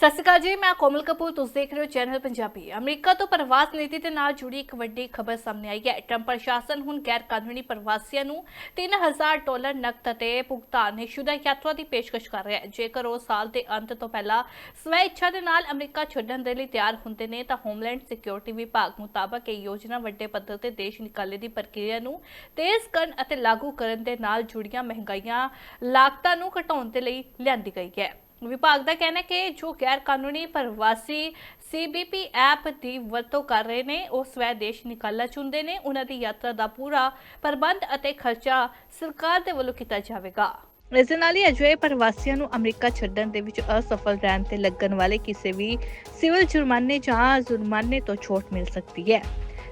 ਸਤਿ ਸ਼੍ਰੀ ਅਕਾਲ ਜੀ, ਮੈਂ ਕੋਮਲ ਕਪੂਰ, ਤੁਸੀਂ ਦੇਖ ਰਹੇ ਹੋ ਚੈਨਲ ਪੰਜਾਬੀ। ਅਮਰੀਕਾ ਤੋਂ ਪ੍ਰਵਾਸ ਨੀਤੀ ਦੇ ਨਾਲ ਜੁੜੀ ਇੱਕ ਵੱਡੀ ਖਬਰ ਸਾਹਮਣੇ ਆਈ ਹੈ। ਟਰੰਪ ਪ੍ਰਸ਼ਾਸਨ ਹੁਣ ਗੈਰ ਕਾਨੂੰਨੀ ਪ੍ਰਵਾਸੀਆਂ ਨੂੰ 3000 ਡਾਲਰ ਨਕਦ ਅਤੇ ਭੁਗਤਾਨ ਭੁਗਤਾਨਸ਼ੁਦਾ ਯਾਤਰਾ ਦੀ ਪੇਸ਼ਕਸ਼ ਕਰ ਰਿਹਾ ਹੈ। ਜੇਕਰ ਉਹ ਸਾਲ ਦੇ ਅੰਤ ਤੋਂ ਪਹਿਲਾਂ ਸਵੈ ਇੱਛਾ ਦੇ ਨਾਲ ਅਮਰੀਕਾ ਛੱਡਣ ਦੇ ਲਈ ਤਿਆਰ ਹੁੰਦੇ ਨੇ, ਤਾਂ ਹੋਮਲੈਂਡ ਸਿਕਿਉਰਿਟੀ ਵਿਭਾਗ ਮੁਤਾਬਕ ਇਹ ਯੋਜਨਾ ਵੱਡੇ ਪੱਧਰ ਤੇ ਦੇਸ਼ ਨਿਕਾਲੇ ਦੀ ਪ੍ਰਕਿਰਿਆ ਨੂੰ ਤੇਜ਼ ਕਰਨ ਅਤੇ ਲਾਗੂ ਕਰਨ ਦੇ ਨਾਲ ਜੁੜੀਆਂ ਮਹਿੰਗਾਈਆਂ ਲਾਗਤਾਂ ਨੂੰ ਘਟਾਉਣ ਦੇ ਲਈ ਲਿਆਂਦੀ ਗਈ ਹੈ। ਵਿਭਾਗ ਦਾ ਕਹਿਣਾ ਹੈ ਕਿ ਜੋ ਗੈਰ ਕਾਨੂੰਨੀ ਪ੍ਰਵਾਸੀ ਸੀਬੀਪੀ ਐਪ ਦੀ ਵਰਤੋਂ ਕਰ ਰਹੇ ਨੇ, ਉਹ ਸਵੈ ਦੇਸ਼ ਨਿਕਾਲਣਾ ਚਾਹੁੰਦੇ ਨੇ। ਉਹਨਾਂ ਦੀ ਯਾਤਰਾ ਦਾ ਪੂਰਾ ਪ੍ਰਬੰਧ ਅਤੇ ਖਰਚਾ ਸਰਕਾਰ ਦੇ ਵੱਲੋਂ ਕੀਤਾ ਜਾਵੇਗਾ। ਇਸ ਦੇ ਨਾਲ ਹੀ ਅਜਿਹੇ ਪ੍ਰਵਾਸੀਆਂ ਨੂੰ ਅਮਰੀਕਾ ਛੱਡਣ ਦੇ ਵਿੱਚ ਅਸਫਲ ਰਹਿਣ ਤੇ ਲੱਗਣ ਵਾਲੇ ਕਿਸੇ ਵੀ ਸਿਵਲ ਜੁਰਮਾਨੇ ਜਾਂ ਜੁਰਮਾਨੇ ਤੋਂ ਛੋਟ ਮਿਲ ਸਕਦੀ ਹੈ।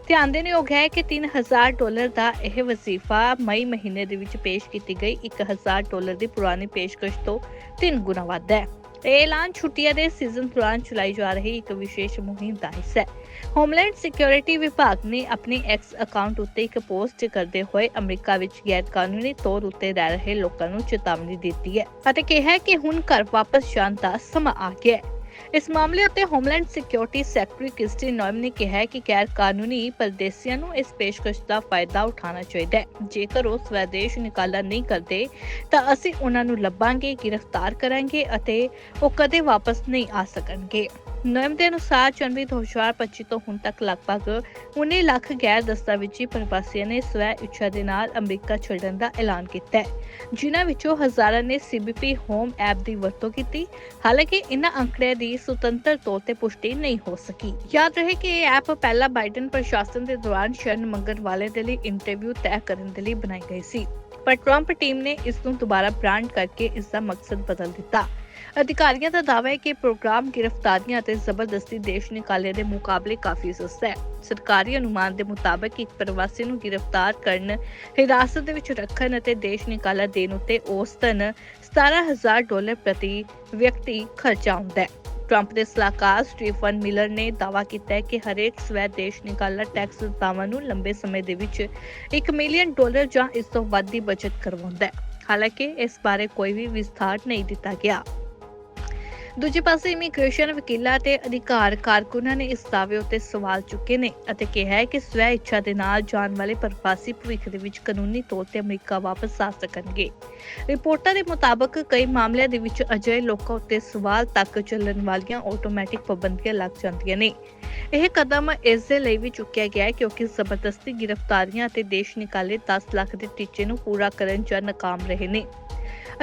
ਧਿਆਨ ਦੇਣ ਯੋਗ ਹੈ ਕਿ 3000 ਡਾਲਰ ਦਾ ਇਹ ਵਜ਼ੀਫਾ ਮਈ ਮਹੀਨੇ ਦੇ ਵਿੱਚ ਪੇਸ਼ ਕੀਤੀ ਗਈ। 1000 ਡਾਲਰ ਦੀ ਪੁਰਾਣੀ ਪੇਸ਼ਕਸ਼ ਤੋਂ 3 ਗੁਣਾ ਵੱਧ ਹੈ। ਇਹ ਐਲਾਨ ਛੁੱਟੀਆਂ ਦੇ ਸੀਜ਼ਨ ਦੌਰਾਨ ਚਲਾਈ ਜਾ ਰਹੀ ਇੱਕ ਵਿਸ਼ੇਸ਼ ਮੁਹਿੰਮ ਦਾ ਹਿੱਸਾ ਹੈ। ਹੋਮਲੈਂਡ ਸਿਕਿਉਰਿਟੀ ਵਿਭਾਗ ਨੇ ਆਪਣੇ ਐਕਸ ਅਕਾਊਂਟ ਉੱਤੇ ਇੱਕ ਪੋਸਟ ਕਰਦੇ ਹੋਏ ਅਮਰੀਕਾ ਵਿੱਚ ਗੈਰ ਕਾਨੂੰਨੀ ਤੌਰ ਉੱਤੇ ਰਹਿ ਰਹੇ ਲੋਕਾਂ ਨੂੰ ਚੇਤਾਵਨੀ ਦਿੱਤੀ ਹੈ ਅਤੇ ਕਿਹਾ ਕਿ ਹੁਣ ਘਰ ਵਾਪਸ ਜਾਣ ਦਾ ਸਮਾਂ ਆ ਗਿਆ ਹੈ। ਇਸ ਮਾਮਲੇ ਉੱਤੇ homeland security secretary Kristi Noem ਨੇ ਕਿਹਾ ਕਿ ਗੈਰ ਕਾਨੂੰਨੀ ਪਰਦੇਸੀਆਂ ਨੂੰ ਇਸ ਪੇਸ਼ਕਸ਼ ਦਾ ਫਾਇਦਾ ਉਠਾਉਣਾ ਚਾਹੀਦਾ ਹੈ। ਜੇਕਰ ਉਹ ਸਵੈਦੇਸ਼ ਨਿਕਾਲਾ ਨਹੀਂ ਕਰਦੇ, ਤਾਂ ਅਸੀਂ ਉਹਨਾਂ ਨੂੰ ਲੱਭਾਂਗੇ, ਗ੍ਰਿਫਤਾਰ ਕਰਾਂਗੇ ਅਤੇ ਉਹ ਕਦੇ ਵਾਪਸ ਨਹੀਂ ਆ ਸਕਣਗੇ। ਨੋਇਮ ਦੇ ਅਨੁਸਾਰ ਜਨਵਰੀ 2025 ਤੋਂ ਹੁਣ ਤੱਕ ਲਗਭਗ 19 ਲੱਖ ਗੈਰ ਦਸਤਾਵੇਜ਼ੀ ਪ੍ਰਵਾਸੀਆਂ ਨੇ ਸਵੈ ਇੱਛਾ ਦੇ ਨਾਲ ਅਮਰੀਕਾ ਛੱਡਣ ਦਾ ਐਲਾਨ ਕੀਤਾ ਹੈ। ਜਿਨ੍ਹਾਂ ਵਿੱਚੋਂ ਹਜ਼ਾਰਾਂ ਨੇ ਸੀਬੀਪੀ ਹੋਮ ਐਪ ਦੀ ਵਰਤੋਂ ਕੀਤੀ। ਹਾਲਾਂਕਿ ਇਨ੍ਹਾਂ ਅੰਕੜਿਆਂ ਦੀ ਸੁਤੰਤਰ ਤੌਰ ਤੇ ਪੁਸ਼ਟੀ ਨਹੀਂ ਹੋ ਸਕੀ। ਯਾਦ ਰਹੇ ਕਿ ਇਹ ਐਪ ਪਹਿਲਾਂ ਬਾਈਡਨ ਪ੍ਰਸ਼ਾਸਨ ਦੇ ਦੌਰਾਨ ਸ਼ਰਨ ਮੰਗਣ ਵਾਲੇ ਦੇ ਲਈ ਇੰਟਰਵਿਊ ਤੈਅ ਕਰਨ ਦੇ ਲਈ ਬਣਾਈ ਗਈ ਸੀ। ਪਰ ਟਰੰਪ ਟੀਮ ਨੇ ਇਸ ਨੂੰ ਦੁਬਾਰਾ ਬ੍ਰਾਂਡ ਕਰਕੇ ਇਸ ਦਾ ਮਕਸਦ ਬਦਲ ਦਿੱਤਾ। ਅਧਿਕਾਰੀਆਂ ਦਾ ਦਾਅਵਾ ਹੈ ਕਿ ਪ੍ਰੋਗਰਾਮ ਗ੍ਰਿਫਤਾਰੀਆਂ ਅਤੇ ਜ਼ਬਰਦਸਤੀ ਦੇਸ਼ ਨਿਕਾਲੇ ਦੇ ਮੁਕਾਬਲੇ ਕਾਫੀ ਸਸਤਾ ਹੈ। ਸਰਕਾਰੀ ਅਨੁਮਾਨ ਦੇ ਮੁਤਾਬਕ ਇੱਕ ਪ੍ਰਵਾਸੀ ਨੂੰ ਗ੍ਰਿਫਤਾਰ ਕਰਨ, ਹਿਰਾਸਤ ਦੇ ਵਿੱਚ ਰੱਖਣ ਅਤੇ ਦੇਸ਼ ਨਿਕਾਲਾ ਦੇਣ ਉੱਤੇ ਔਸਤਨ 17000 ਡਾਲਰ ਪ੍ਰਤੀ ਵਿਅਕਤੀ ਖਰਚਾ ਹੁੰਦਾ ਹੈ। ਟਰੰਪ ਦੇ ਸਲਾਹਕਾਰ ਸਟੀਫਨ ਮਿਲਰ ਨੇ ਦਾਅਵਾ ਕੀਤਾ ਹੈ ਕਿ ਹਰੇਕ ਸਵੈ ਦੇਸ਼ ਨਿਕਾਲਾ ਟੈਕਸ ਦਾਅਵਾ ਨੂੰ ਲੰਬੇ ਸਮੇਂ ਦੇ ਵਿੱਚ 1 ਮਿਲੀਅਨ ਡਾਲਰ ਜਾਂ ਇਸ ਤੋਂ ਵੱਧ ਦੀ ਬਚਤ ਕਰਵਾਉਂਦਾ ਹੈ। ਹਾਲਾਂਕਿ ਇਸ ਬਾਰੇ ਕੋਈ ਵੀ ਵਿਸਥਾਰ ਨਹੀਂ ਦਿੱਤਾ ਗਿਆ। ਦੂਜੇ ਪਾਸੇ ਇਮੀਗ੍ਰੇਸ਼ਨ ਵਕੀਲਾਂ ਤੇ ਅਧਿਕਾਰ ਕਾਰਕੁਨਾਂ ਨੇ ਇਸ ਦਾਅਵੇ ਉੱਤੇ ਸਵਾਲ ਚੁੱਕੇ ਨੇ ਅਤੇ ਕਿਹਾ ਹੈ ਕਿ ਸਵੈ ਇੱਛਾ ਦੇ ਨਾਲ ਜਾਣ ਵਾਲੇ ਪ੍ਰਵਾਸੀ ਭਵਿੱਖ ਦੇ ਵਿੱਚ ਕਾਨੂੰਨੀ ਤੌਰ ਤੇ ਅਮਰੀਕਾ ਵਾਪਸ ਆ ਸਕਣਗੇ। ਰਿਪੋਰਟਾਂ ਦੇ ਮੁਤਾਬਕ ਕਈ ਮਾਮਲਿਆਂ ਦੇ ਵਿੱਚ ਅਜਿਹੇ ਲੋਕਾਂ ਉੱਤੇ ਸਵਾਲ ਤੱਕ ਚੱਲਣ ਵਾਲੀਆਂ ਆਟੋਮੈਟਿਕ ਪਾਬੰਦੀਆਂ ਲੱਗ ਜਾਂਦੀਆਂ ਨੇ। ਇਹ ਕਦਮ ਇਸ ਦੇ ਲਈ ਵੀ ਚੁੱਕਿਆ ਗਿਆ ਹੈ ਕਿਉਂਕਿ ਜ਼ਬਰਦਸਤੀ ਗ੍ਰਿਫਤਾਰੀਆਂ ਅਤੇ ਦੇਸ਼ ਨਿਕਾਲੇ 10 ਲੱਖ ਦੇ ਟੀਚੇ ਨੂੰ ਪੂਰਾ ਕਰਨ 'ਚ ਨਾਕਾਮ ਰਹੇ ਨੇ।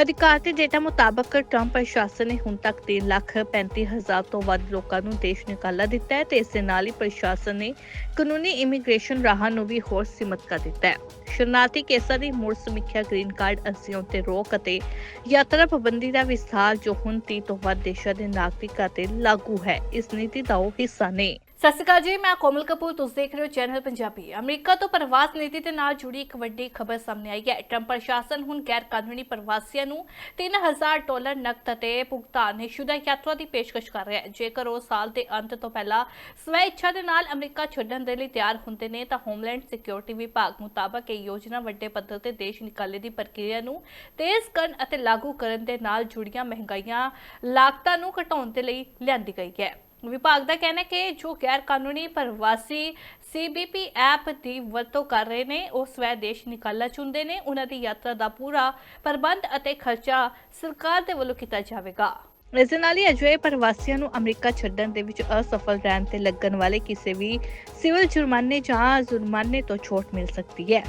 ਅਧਿਕਾਰਤ ਦੇ ਡੇਟਾ ਮੁਤਾਬਕ ਟਰੰਪ ਪ੍ਰਸ਼ਾਸਨ ਨੇ ਹੁਣ ਤੱਕ 3 ਲੱਖ 35 ਹਜ਼ਾਰ ਤੋਂ ਵੱਧ ਲੋਕਾਂ ਨੂੰ ਦੇਸ਼ ਨਿਕਾਲਾ ਦਿੱਤਾ ਹੈ ਤੇ ਇਸ ਦੇ ਨਾਲ ਹੀ ਪ੍ਰਸ਼ਾਸਨ ਨੇ ਕਾਨੂੰਨੀ ਇਮੀਗ੍ਰੇਸ਼ਨ ਰਾਹਾਂ ਨੂੰ ਵੀ ਹੋਰ ਸੀਮਤ ਕਰ ਦਿੱਤਾ ਹੈ। ਸ਼ਰਨਾਰਥੀ ਕੇਸਾਂ ਦੀ ਮੁੜ ਸਮੀਖਿਆ ਗ੍ਰੀਨ ਕਾਰਡ ਅਰਜ਼ੀਆਂ ਉੱਤੇ ਰੋਕ ਅਤੇ ਯਾਤਰਾ ਪਾਬੰਦੀ ਦਾ ਵਿਸਥਾਰ ਜੋ ਹੁਣ 30 ਤੋਂ ਵੱਧ ਦੇਸ਼ਾਂ ਦੇ ਨਾਗਰਿਕਾਂ ਤੇ ਲਾਗੂ ਹੈ। ਇਸ ਨੀਤੀ ਦਾ ਉਹ ਹਿੱਸਾ ਨੇ। ਸਤਿ ਸ਼੍ਰੀ ਅਕਾਲ ਜੀ, ਮੈਂ ਕੋਮਲ ਕਪੂਰ, ਤੁਸੀਂ ਦੇਖ ਰਹੇ ਹੋ ਚੈਨਲ ਪੰਜਾਬੀ। ਅਮਰੀਕਾ ਤੋਂ ਪ੍ਰਵਾਸ ਨੀਤੀ ਦੇ ਨਾਲ ਜੁੜੀ ਇੱਕ ਵੱਡੀ ਖਬਰ ਸਾਹਮਣੇ ਆਈ ਹੈ। ਟਰੰਪ ਪ੍ਰਸ਼ਾਸਨ ਹੁਣ ਗੈਰ ਕਾਨੂੰਨੀ ਪ੍ਰਵਾਸੀਆਂ ਨੂੰ 3000 ਡਾਲਰ ਨਕਦ ਅਤੇ ਭੁਗਤਾਨ ਭੁਗਤਾਨਸ਼ੁਦਾ ਯਾਤਰਾ ਦੀ ਪੇਸ਼ਕਸ਼ ਕਰ ਰਿਹਾ ਹੈ। ਜੇਕਰ ਉਹ ਸਾਲ ਦੇ ਅੰਤ ਤੋਂ ਪਹਿਲਾਂ ਸਵੈ ਇੱਛਾ ਦੇ ਨਾਲ ਅਮਰੀਕਾ ਛੱਡਣ ਦੇ ਲਈ ਤਿਆਰ ਹੁੰਦੇ ਨੇ, ਤਾਂ ਹੋਮਲੈਂਡ ਸਿਕਿਉਰਿਟੀ ਵਿਭਾਗ ਮੁਤਾਬਕ ਇਹ ਯੋਜਨਾ ਵੱਡੇ ਪੱਧਰ ਤੇ ਦੇਸ਼ ਨਿਕਾਲੇ ਦੀ ਪ੍ਰਕਿਰਿਆ ਨੂੰ ਤੇਜ਼ ਕਰਨ ਅਤੇ ਲਾਗੂ ਕਰਨ ਦੇ ਨਾਲ ਜੁੜੀਆਂ ਮਹਿੰਗਾਈਆਂ ਲਾਗਤਾਂ ਨੂੰ ਘਟਾਉਣ ਦੇ ਲਈ ਲਿਆਂਦੀ ਗਈ ਹੈ। ਵਿਭਾਗ ਦਾ ਕਹਿਣਾ ਹੈ ਕਿ ਜੋ ਗੈਰ ਕਾਨੂੰਨੀ ਪ੍ਰਵਾਸੀ ਸੀਬੀਪੀ ਐਪ ਦੀ ਵਰਤੋਂ ਕਰ ਰਹੇ ਨੇ, ਉਹ ਸਵੈ ਨਿਕਾਲਣਾ ਚਾਹੁੰਦੇ ਨੇ। ਉਹਨਾਂ ਦੀ ਯਾਤਰਾ ਦਾ ਪੂਰਾ ਪ੍ਰਬੰਧ ਅਤੇ ਖਰਚਾ ਸਰਕਾਰ ਦੇ ਵੱਲੋਂ ਕੀਤਾ ਜਾਵੇਗਾ। ਇਸ ਦੇ ਨਾਲ ਹੀ ਅਜਿਹੇ ਪ੍ਰਵਾਸੀਆਂ ਨੂੰ ਅਮਰੀਕਾ ਛੱਡਣ ਦੇ ਵਿੱਚ ਅਸਫਲ ਰਹਿਣ ਤੇ ਲੱਗਣ ਵਾਲੇ ਕਿਸੇ ਵੀ ਸਿਵਲ ਜੁਰਮਾਨੇ ਜਾਂ ਜੁਰਮਾਨੇ ਤੋਂ ਛੋਟ ਮਿਲ ਸਕਦੀ ਹੈ।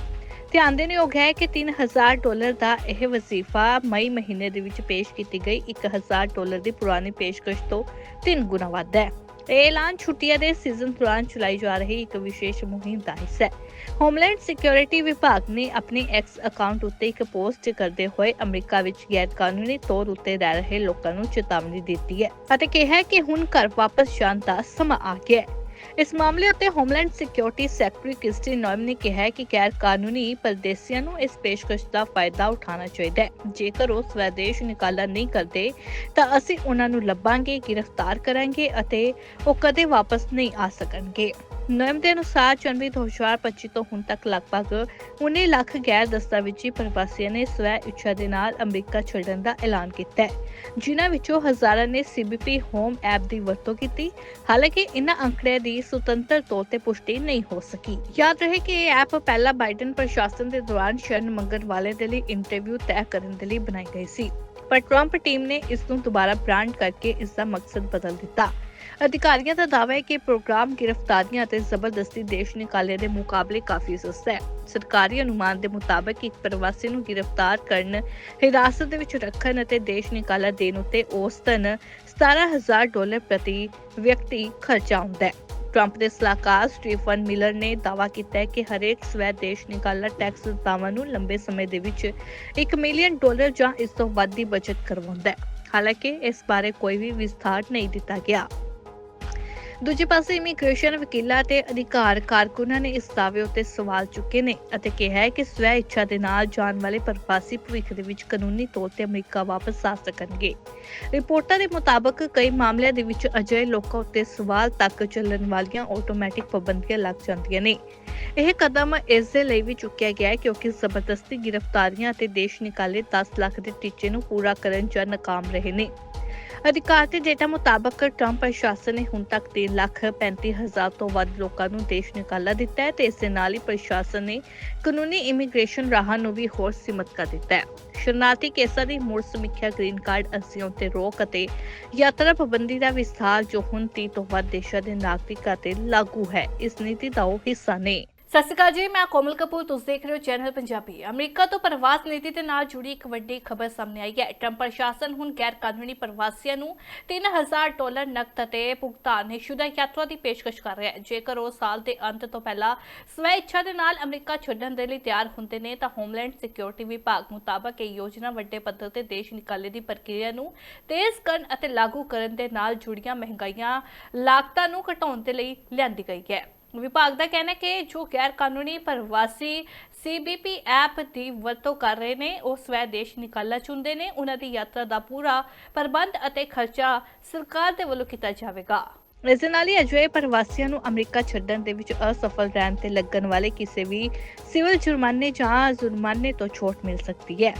ਧਿਆਨ ਦੇਣ ਹੈ ਕਿ 3000 ਡਾਲਰ ਦਾ ਇਹ ਵਜ਼ੀਫਾ ਮਈ ਮਹੀਨੇ ਦੇ ਵਿੱਚ ਪੇਸ਼ ਕੀਤੀ ਗਈ। 1000 ਡਾਲਰ ਦੀ ਪੁਰਾਣੀ ਪੇਸ਼ਕਸ਼ ਤੋਂ 3 ਗੁਣਾ ਵੱਧ ਹੈ। ਇਹ ਐਲਾਨ ਛੁੱਟੀਆਂ ਦੇ ਸੀਜ਼ਨ ਦੌਰਾਨ ਚਲਾਈ ਜਾ ਰਹੀ ਇੱਕ ਵਿਸ਼ੇਸ਼ ਮੁਹਿੰਮ ਦਾ ਹਿੱਸਾ ਹੈ। ਹੋਮਲੈਂਡ ਸਿਕਿਉਰਿਟੀ ਵਿਭਾਗ ਨੇ ਆਪਣੇ ਐਕਸ ਅਕਾਊਂਟ ਉੱਤੇ ਇੱਕ ਪੋਸਟ ਕਰਦੇ ਹੋਏ ਅਮਰੀਕਾ ਵਿੱਚ ਗੈਰ ਕਾਨੂੰਨੀ ਤੌਰ ਉੱਤੇ ਰਹਿ ਰਹੇ ਲੋਕਾਂ ਨੂੰ ਚੇਤਾਵਨੀ ਦਿੱਤੀ ਹੈ ਅਤੇ ਕਿਹਾ ਕਿ ਹੁਣ ਘਰ ਵਾਪਸ ਜਾਣ ਦਾ ਸਮਾਂ ਆ ਗਿਆ ਹੈ। ਇਸ ਮਾਮਲੇ ਉੱਤੇ homeland security secretary Kristi Noem ਨੇ ਕਿਹਾ ਕਿ ਗੈਰ ਕਾਨੂੰਨੀ ਪਰਦੇਸੀਆਂ ਨੂੰ ਇਸ ਪੇਸ਼ਕਸ਼ ਦਾ ਫਾਇਦਾ ਉਠਾਉਣਾ ਚਾਹੀਦਾ ਹੈ। ਜੇਕਰ ਉਹ ਸਵੈਦੇਸ਼ ਨਿਕਾਲਾ ਨਹੀਂ ਕਰਦੇ, ਤਾਂ ਅਸੀਂ ਉਹਨਾਂ ਨੂੰ ਲੱਭਾਂਗੇ, ਗ੍ਰਿਫਤਾਰ ਕਰਾਂਗੇ ਅਤੇ ਉਹ ਕਦੇ ਵਾਪਸ ਨਹੀਂ ਆ ਸਕਣਗੇ। ਨਿਯਮ ਦੇ ਅਨੁਸਾਰ ਜਨਵਰੀ 2025 ਤੋਂ ਹੁਣ ਤੱਕ ਲਗਭਗ 19 ਲੱਖ ਗੈਰ ਦਸਤਾਵੇਜ਼ੀ ਪ੍ਰਵਾਸੀਆਂ ਨੇ ਸਵੈ ਇੱਛਾ ਦੇ ਨਾਲ ਅਮਰੀਕਾ ਛੱਡਣ ਦਾ ਐਲਾਨ ਕੀਤਾ ਹੈ। ਜਿਨ੍ਹਾਂ ਵਿੱਚੋਂ ਹਜ਼ਾਰਾਂ ਨੇ ਸੀਬੀਪੀ ਹੋਮ ਐਪ ਦੀ ਵਰਤੋਂ ਕੀਤੀ। ਹਾਲਾਂਕਿ ਇਨ੍ਹਾਂ ਅੰਕੜਿਆਂ ਦੀ ਸੁਤੰਤਰ ਤੌਰ ਤੇ ਪੁਸ਼ਟੀ ਨਹੀਂ ਹੋ ਸਕੀ। ਯਾਦ ਰਹੇ ਕਿ ਇਹ ਐਪ ਪਹਿਲਾਂ ਬਾਈਡਨ ਪ੍ਰਸ਼ਾਸਨ ਦੇ ਦੌਰਾਨ ਸ਼ਰਨ ਮੰਗਣ ਵਾਲੇ ਦੇ ਲਈ ਇੰਟਰਵਿਊ ਤੈਅ ਕਰਨ ਦੇ ਲਈ ਬਣਾਈ ਗਈ ਸੀ। ਪਰ ਟਰੰਪ ਟੀਮ ਨੇ ਇਸ ਨੂੰ ਦੁਬਾਰਾ ਬ੍ਰਾਂਡ ਕਰਕੇ ਇਸ ਦਾ ਮਕਸਦ ਬਦਲ ਦਿੱਤਾ। ਅਧਿਕਾਰੀਆਂ ਦਾ ਦਾਅਵਾ ਹੈ ਕਿ ਪ੍ਰੋਗਰਾਮ ਗ੍ਰਿਫਤਾਰੀਆਂ ਅਤੇ ਜ਼ਬਰਦਸਤੀ ਦੇਸ਼ ਨਿਕਾਲੇ ਦੇ ਮੁਕਾਬਲੇ ਕਾਫੀ ਸਸਤਾ ਹੈ। ਸਰਕਾਰੀ ਅਨੁਮਾਨ ਦੇ ਮੁਤਾਬਕ ਇੱਕ ਪ੍ਰਵਾਸੀ ਨੂੰ ਗ੍ਰਿਫਤਾਰ ਕਰਨ, ਹਿਰਾਸਤ ਦੇ ਵਿੱਚ ਰੱਖਣ ਅਤੇ ਦੇਸ਼ ਨਿਕਾਲਾ ਦੇਣ ਉੱਤੇ ਔਸਤਨ 17000 ਡਾਲਰ ਪ੍ਰਤੀ ਵਿਅਕਤੀ ਖਰਚਾ ਹੁੰਦਾ ਹੈ। ਟਰੰਪ ਦੇ ਸਲਾਹਕਾਰ ਸਟੀਫਨ ਮਿਲਰ ਨੇ ਦਾਅਵਾ ਕੀਤਾ ਹੈ ਕਿ ਹਰੇਕ ਸਵੈ ਦੇਸ਼ ਨਿਕਾਲਾ ਟੈਕਸ ਦਾਅਵਾ ਨੂੰ ਲੰਬੇ ਸਮੇਂ ਦੇ ਵਿੱਚ 1 ਮਿਲੀਅਨ ਡਾਲਰ ਜਾਂ ਇਸ ਤੋਂ ਵੱਧ ਦੀ ਬਚਤ ਕਰਵਾਉਂਦਾ ਹੈ। ਹਾਲਾਂਕਿ ਇਸ ਬਾਰੇ ਕੋਈ ਵੀ ਵਿਸਥਾਰ ਨਹੀਂ ਦਿੱਤਾ ਗਿਆ। ਦੂਜੇ ਪਾਸੇ ਇਮੀਗ੍ਰੇਸ਼ਨ ਵਕੀਲਾਂ ਤੇ ਅਧਿਕਾਰ ਕਾਰਕੁਨਾਂ ਨੇ ਇਸ ਦਾਅਵੇ ਉੱਤੇ ਸਵਾਲ ਚੁੱਕੇ ਨੇ ਅਤੇ ਕਿਹਾ ਹੈ ਕਿ ਸਵੈ ਇੱਛਾ ਦੇ ਨਾਲ ਜਾਣ ਵਾਲੇ ਪ੍ਰਵਾਸੀ ਭਵਿੱਖ ਦੇ ਵਿੱਚ ਕਾਨੂੰਨੀ ਤੌਰ ਤੇ ਅਮਰੀਕਾ ਵਾਪਸ ਆ ਸਕਣਗੇ। ਰਿਪੋਰਟਾਂ ਦੇ ਮੁਤਾਬਕ ਕਈ ਮਾਮਲਿਆਂ ਦੇ ਵਿੱਚ ਅਜਿਹੇ ਲੋਕਾਂ ਉੱਤੇ ਸਵਾਲ ਤੱਕ ਚੱਲਣ ਵਾਲੀਆਂ ਆਟੋਮੈਟਿਕ ਪਾਬੰਦੀਆਂ ਲੱਗ ਜਾਂਦੀਆਂ ਨੇ। ਇਹ ਕਦਮ ਇਸ ਦੇ ਲਈ ਵੀ ਚੁੱਕਿਆ ਗਿਆ ਹੈ ਕਿਉਂਕਿ ਜ਼ਬਰਦਸਤੀ ਗ੍ਰਿਫਤਾਰੀਆਂ ਅਤੇ ਦੇਸ਼ ਨਿਕਾਲੇ 10 ਲੱਖ ਦੇ ਟੀਚੇ ਨੂੰ ਪੂਰਾ ਕਰਨ 'ਚ ਨਾਕਾਮ ਰਹੇ ਨੇ। ਅਧਿਕਾਰ ਦੇ ਡੇਟਾ ਮੁਤਾਬਕ ਟਰੰਪ ਪ੍ਰਸ਼ਾਸਨ ਨੇ ਹੁਣ ਤੱਕ 3 ਲੱਖ 35 ਹਜ਼ਾਰ ਤੋਂ ਵੱਧ ਲੋਕਾਂ ਨੂੰ ਦੇਸ਼ ਨਿਕਾਲਾ ਦਿੱਤਾ ਹੈ ਤੇ ਇਸ ਦੇ ਨਾਲ ਹੀ ਪ੍ਰਸ਼ਾਸਨ ਨੇ ਕਾਨੂੰਨੀ ਇਮੀਗ੍ਰੇਸ਼ਨ ਰਾਹਾਂ ਨੂੰ ਵੀ ਹੋਰ ਸੀਮਤ ਕਰ ਦਿੱਤਾ ਹੈ। ਸ਼ਰਨਾਰਥੀ ਕੇਸਾਂ ਦੀ ਮੁੜ ਸਮੀਖਿਆ ਗ੍ਰੀਨ ਕਾਰਡ ਅਰਜ਼ੀਆਂ ਤੇ ਰੋਕ ਅਤੇ ਯਾਤਰਾ ਪਾਬੰਦੀ ਦਾ ਵਿਸਥਾਰ ਜੋ ਹੁਣ 30 ਤੋਂ ਵੱਧ ਦੇਸ਼ਾਂ ਦੇ ਨਾਗਰਿਕਾਂ ਤੇ ਲਾਗੂ ਹੈ, ਇਸ ਨੀਤੀ ਦਾ ਉਹ ਹਿੱਸਾ ਨੇ। ਸਤਿ ਸ਼੍ਰੀ ਅਕਾਲ ਜੀ, ਮੈਂ ਕੋਮਲ ਕਪੂਰ, ਤੁਸੀਂ ਦੇਖ ਰਹੇ ਹੋ ਚੈਨਲ ਪੰਜਾਬੀ। ਅਮਰੀਕਾ ਤੋਂ ਪ੍ਰਵਾਸ ਨੀਤੀ ਦੇ ਨਾਲ ਜੁੜੀ ਇੱਕ ਵੱਡੀ ਖਬਰ ਸਾਹਮਣੇ ਆਈ ਹੈ। ਟਰੰਪ ਪ੍ਰਸ਼ਾਸਨ ਹੁਣ ਗੈਰ ਕਾਨੂੰਨੀ ਪ੍ਰਵਾਸੀਆਂ ਨੂੰ 3000 ਡਾਲਰ ਨਕਦ ਅਤੇ ਭੁਗਤਾਨ ਸ਼ੁਦਾ ਯਾਤਰਾ ਦੀ ਪੇਸ਼ਕਸ਼ ਕਰ ਰਿਹਾ ਹੈ। ਜੇਕਰ ਉਹ ਸਾਲ ਦੇ ਅੰਤ ਤੋਂ ਪਹਿਲਾਂ ਸਵੈ ਇੱਛਾ ਦੇ ਨਾਲ ਅਮਰੀਕਾ ਛੱਡਣ ਦੇ ਲਈ ਤਿਆਰ ਹੁੰਦੇ ਨੇ, ਤਾਂ ਹੋਮਲੈਂਡ ਸਿਕਿਉਰਿਟੀ ਵਿਭਾਗ ਮੁਤਾਬਕ ਇਹ ਯੋਜਨਾ ਵੱਡੇ ਪੱਧਰ ਤੇ ਦੇਸ਼ ਨਿਕਾਲੇ ਦੀ ਪ੍ਰਕਿਰਿਆ ਨੂੰ ਤੇਜ਼ ਕਰਨ ਅਤੇ ਲਾਗੂ ਕਰਨ ਦੇ ਨਾਲ ਜੁੜੀਆਂ ਮਹਿੰਗਾਈਆਂ ਲਾਗਤਾਂ ਨੂੰ ਘਟਾਉਣ ਦੇ ਲਈ ਲਿਆਂਦੀ ਗਈ ਹੈ। ਵਿਭਾਗ ਦਾ ਕਹਿਣਾ ਹੈ ਕਿ ਜੋ ਗੈਰ ਕਾਨੂੰਨੀ ਪ੍ਰਵਾਸੀ ਸੀਬੀਪੀ ਐਪ ਦੀ ਵਰਤੋਂ ਕਰ ਰਹੇ ਨੇ, ਉਹ ਸਵੈ ਦੇਸ਼ ਨਿਕਾਲਾ ਨੇ। ਉਹਨਾਂ ਦੀ ਯਾਤਰਾ ਦਾ ਪੂਰਾ ਪ੍ਰਬੰਧ ਅਤੇ ਖਰਚਾ ਸਰਕਾਰ ਦੇ ਵੱਲੋਂ ਕੀਤਾ ਜਾਵੇਗਾ। ਇਸ ਦੇ ਨਾਲ ਹੀ ਅਜਿਹੇ ਪ੍ਰਵਾਸੀਆਂ ਨੂੰ ਅਮਰੀਕਾ ਛੱਡਣ ਦੇ ਵਿੱਚ ਅਸਫਲ ਰਹਿਣ ਤੇ ਲੱਗਣ ਵਾਲੇ ਕਿਸੇ ਵੀ ਸਿਵਲ ਜੁਰਮਾਨੇ ਜਾਂ ਜੁਰਮਾਨੇ ਤੋਂ ਛੋਟ ਮਿਲ ਸਕਦੀ ਹੈ।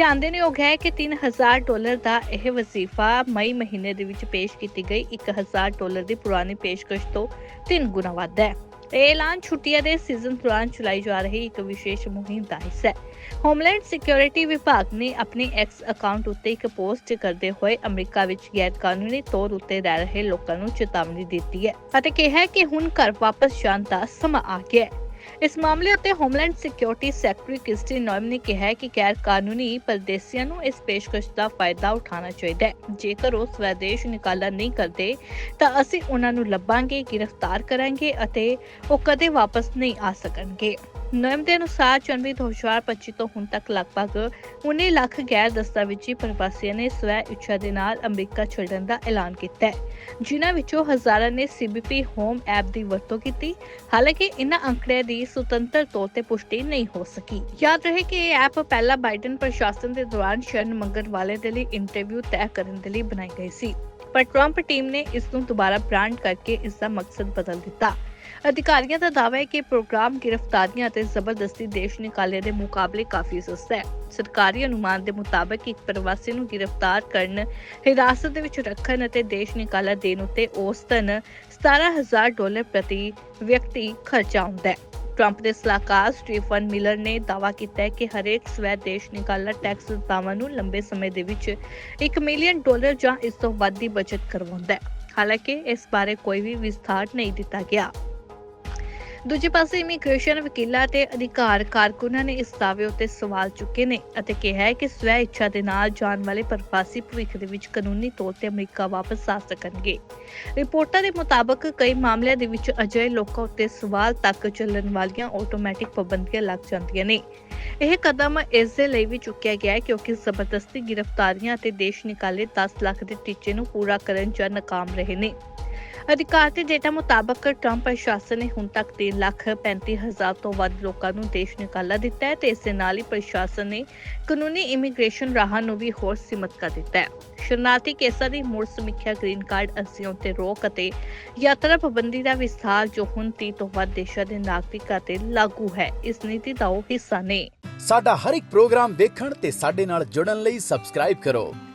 ਧਿਆਨ ਦੇਣ ਯੋਗ ਹੈ ਕਿ 3000 ਡਾਲਰ ਦਾ ਇਹ ਵਜ਼ੀਫਾ ਮਈ ਮਹੀਨੇ ਦੇ ਵਿੱਚ ਪੇਸ਼ ਕੀਤੀ ਗਈ। 1000 ਡਾਲਰ ਦੀ ਪੁਰਾਣੀ ਪੇਸ਼ਕਸ਼ ਤੋਂ 3 ਗੁਣਾ ਵੱਧ ਹੈ। ਇਹ ਐਲਾਨ ਛੁੱਟੀਆਂ ਦੇ ਸੀਜ਼ਨ ਦੌਰਾਨ ਚਲਾਈ ਜਾ ਰਹੀ ਇੱਕ ਵਿਸ਼ੇਸ਼ ਮੁਹਿੰਮ ਦਾ ਹਿੱਸਾ ਹੈ। ਹੋਮਲੈਂਡ ਸਿਕਿਉਰਿਟੀ ਵਿਭਾਗ ਨੇ ਆਪਣੇ ਐਕਸ ਅਕਾਊਂਟ ਉੱਤੇ ਇੱਕ ਪੋਸਟ ਕਰਦੇ ਹੋਏ ਅਮਰੀਕਾ ਵਿੱਚ ਗੈਰ ਕਾਨੂੰਨੀ ਤੌਰ ਉੱਤੇ ਰਹਿ ਰਹੇ ਲੋਕਾਂ ਨੂੰ ਚੇਤਾਵਨੀ ਦਿੱਤੀ ਹੈ ਅਤੇ ਕਿਹਾ ਕਿ ਹੁਣ ਘਰ ਵਾਪਸ ਜਾਣ ਦਾ ਸਮਾਂ ਆ ਗਿਆ ਹੈ। ਇਸ ਮਾਮਲੇ ਉੱਤੇ homeland security secretary Kristi Noem ਨੇ ਕਿਹਾ ਕਿ ਗੈਰ ਕਾਨੂੰਨੀ ਪਰਦੇਸੀਆਂ ਨੂੰ ਇਸ ਪੇਸ਼ਕਸ਼ ਦਾ ਫਾਇਦਾ ਉਠਾਉਣਾ ਚਾਹੀਦਾ ਹੈ। ਜੇਕਰ ਉਹ ਸਵੈਦੇਸ਼ ਨਿਕਾਲਾ ਨਹੀਂ ਕਰਦੇ, ਤਾਂ ਅਸੀਂ ਉਹਨਾਂ ਨੂੰ ਲੱਭਾਂਗੇ, ਗ੍ਰਿਫਤਾਰ ਕਰਾਂਗੇ ਅਤੇ ਉਹ ਕਦੇ ਵਾਪਸ ਨਹੀਂ ਆ ਸਕਣਗੇ। ਨੋਇਮ ਦੇ ਅਨੁਸਾਰ ਜਨਵਰੀ 2025 ਤੋਂ ਹੁਣ ਤੱਕ ਲਗਭਗ 19 ਲੱਖ ਗੈਰ ਦਸਤਾਵੇਜ਼ੀ ਪ੍ਰਵਾਸੀਆਂ ਨੇ ਸਵੈ ਇੱਛਾ ਦੇ ਨਾਲ ਅਮਰੀਕਾ ਛੱਡਣ ਦਾ ਐਲਾਨ ਕੀਤਾ ਹੈ, ਜਿਨ੍ਹਾਂ ਵਿੱਚੋਂ ਹਜ਼ਾਰਾਂ ਨੇ ਸੀਬੀਪੀ ਹੋਮ ਐਪ ਦੀ ਵਰਤੋਂ ਕੀਤੀ। ਹਾਲਾਂਕਿ ਇਨ੍ਹਾਂ ਅੰਕੜਿਆਂ ਦੀ ਸੁਤੰਤਰ ਤੌਰ ਤੇ ਪੁਸ਼ਟੀ ਨਹੀਂ ਹੋ ਸਕੀ। ਯਾਦ ਰਹੇ ਕਿ ਇਹ ਐਪ ਪਹਿਲਾਂ ਬਾਈਡਨ ਪ੍ਰਸ਼ਾਸਨ ਦੇ ਦੌਰਾਨ ਸ਼ਰਨ ਮੰਗਣ ਵਾਲੇ ਦੇ ਲਈ ਇੰਟਰਵਿਊ ਤੈਅ ਕਰਨ ਦੇ ਲਈ ਬਣਾਈ ਗਈ ਸੀ, ਪਰ ਟਰੰਪ ਟੀਮ ਨੇ ਇਸ ਨੂੰ ਦੁਬਾਰਾ ਬ੍ਰਾਂਡ ਕਰਕੇ ਇਸ ਦਾ ਮਕਸਦ ਬਦਲ ਦਿੱਤਾ। ਅਧਿਕਾਰੀਆਂ ਦਾ ਦਾਅਵਾ ਹੈ ਕਿ ਪ੍ਰੋਗਰਾਮ ਗ੍ਰਿਫਤਾਰੀਆਂ ਅਤੇ ਜ਼ਬਰਦਸਤੀ ਦੇਸ਼ ਨਿਕਾਲੇ ਦੇ ਮੁਕਾਬਲੇ ਕਾਫੀ ਸਸਤਾ ਹੈ। ਸਰਕਾਰੀ ਅਨੁਮਾਨ ਦੇ ਮੁਤਾਬਕ ਇੱਕ ਪ੍ਰਵਾਸੀ ਨੂੰ ਗ੍ਰਿਫਤਾਰ ਕਰਨ, ਹਿਰਾਸਤ ਦੇ ਵਿੱਚ ਰੱਖਣ ਅਤੇ ਦੇਸ਼ ਨਿਕਾਲਾ ਦੇਣ ਉੱਤੇ ਔਸਤਨ 17000 ਡਾਲਰ ਪ੍ਰਤੀ ਵਿਅਕਤੀ ਖਰਚਾ ਹੁੰਦਾ ਹੈ। ਟਰੰਪ ਦੇ ਸਲਾਹਕਾਰ ਸਟੀਫਨ ਮਿਲਰ ਨੇ ਦਾਅਵਾ ਕੀਤਾ ਹੈ ਕਿ ਹਰੇਕ ਸਵੈ ਦੇਸ਼ ਨਿਕਾਲਾ ਟੈਕਸ ਦਾਅਵਾ ਨੂੰ ਲੰਬੇ ਸਮੇਂ ਦੇ ਵਿੱਚ 1 ਮਿਲੀਅਨ ਡਾਲਰ ਜਾਂ ਇਸ ਤੋਂ ਵੱਧ ਦੀ ਬਚਤ ਕਰਵਾਉਂਦਾ ਹੈ। ਹਾਲਾਂਕਿ ਇਸ ਬਾਰੇ ਕੋਈ ਵੀ ਵਿਸਥਾਰ ਨਹੀਂ ਦਿੱਤਾ ਗਿਆ। ਦੂਜੇ ਪਾਸੇ ਇਮੀਗ੍ਰੇਸ਼ਨ ਵਕੀਲਾਂ ਤੇ ਅਧਿਕਾਰ ਕਾਰਕੁਨਾਂ ਨੇ ਇਸ ਦਾਅਵੇ ਉੱਤੇ ਸਵਾਲ ਚੁੱਕੇ ਨੇ ਅਤੇ ਕਿਹਾ ਹੈ ਕਿ ਸਵੈ ਇੱਛਾ ਦੇ ਨਾਲ ਜਾਣ ਵਾਲੇ ਪ੍ਰਵਾਸੀ ਭਵਿੱਖ ਦੇ ਵਿੱਚ ਕਾਨੂੰਨੀ ਤੌਰ ਤੇ ਅਮਰੀਕਾ ਵਾਪਸ ਆ ਸਕਣਗੇ। ਰਿਪੋਰਟਾਂ ਦੇ ਮੁਤਾਬਕ ਕਈ ਮਾਮਲਿਆਂ ਦੇ ਵਿੱਚ ਅਜਿਹੇ ਲੋਕਾਂ ਉੱਤੇ ਸਵਾਲ ਤੱਕ ਚੱਲਣ ਵਾਲੀਆਂ ਆਟੋਮੈਟਿਕ ਪਾਬੰਦੀਆਂ ਲੱਗ ਜਾਂਦੀਆਂ ਨੇ। ਇਹ ਕਦਮ ਇਸ ਦੇ ਲਈ ਵੀ ਚੁੱਕਿਆ ਗਿਆ ਹੈ ਕਿਉਂਕਿ ਜ਼ਬਰਦਸਤੀ ਗ੍ਰਿਫਤਾਰੀਆਂ ਅਤੇ ਦੇਸ਼ ਨਿਕਾਲੇ 10 ਲੱਖ ਦੇ ਟੀਚੇ ਨੂੰ ਪੂਰਾ ਕਰਨ 'ਚ ਨਾਕਾਮ ਰਹੇ ਨੇ। ਅਧਿਕਾਰਤੀ ਡੇਟਾ ਮੁਤਾਬਕ ਟਰੰਪ ਪ੍ਰਸ਼ਾਸਨ ਨੇ ਹੁਣ ਤੱਕ 3 ਲੱਖ 35 ਹਜ਼ਾਰ ਤੋਂ ਵੱਧ ਲੋਕਾਂ ਨੂੰ ਦੇਸ਼ ਨਿਕਾਲਾ ਦਿੱਤਾ ਹੈ ਤੇ ਇਸ ਦੇ ਨਾਲ ਹੀ ਪ੍ਰਸ਼ਾਸਨ ਨੇ ਕਾਨੂੰਨੀ ਇਮੀਗ੍ਰੇਸ਼ਨ ਰਾਹਾਂ ਨੂੰ ਵੀ ਹੋਰ ਸੀਮਤ ਕਰ ਦਿੱਤਾ ਹੈ। ਸ਼ਰਨਾਰਥੀ ਕੇਸਾਂ ਦੀ ਮੁੜ ਸਮੀਖਿਆ ਗ੍ਰੀਨ ਕਾਰਡ ਅਰਜ਼ੀਆਂ ਉੱਤੇ ਰੋਕ ਅਤੇ ਯਾਤਰਾ ਪਾਬੰਦੀ ਦਾ ਵਿਸਥਾਰ ਜੋ ਹੁਣ 30 ਤੋਂ ਵੱਧ ਦੇਸ਼ਾਂ ਦੇ ਨਾਗਰਿਕਾਂ ਤੇ ਲਾਗੂ ਹੈ, ਇਸ ਨੀਤੀ ਦਾ ਉਹ ਹਿੱਸਾ ਨੇ। ਸਾਡਾ ਹਰ ਇੱਕ ਪ੍ਰੋਗਰਾਮ ਦੇਖਣ ਤੇ ਸਾਡੇ ਨਾਲ ਜੁੜਨ ਲਈ ਸਬਸਕ੍ਰਾਈਬ ਕਰੋ।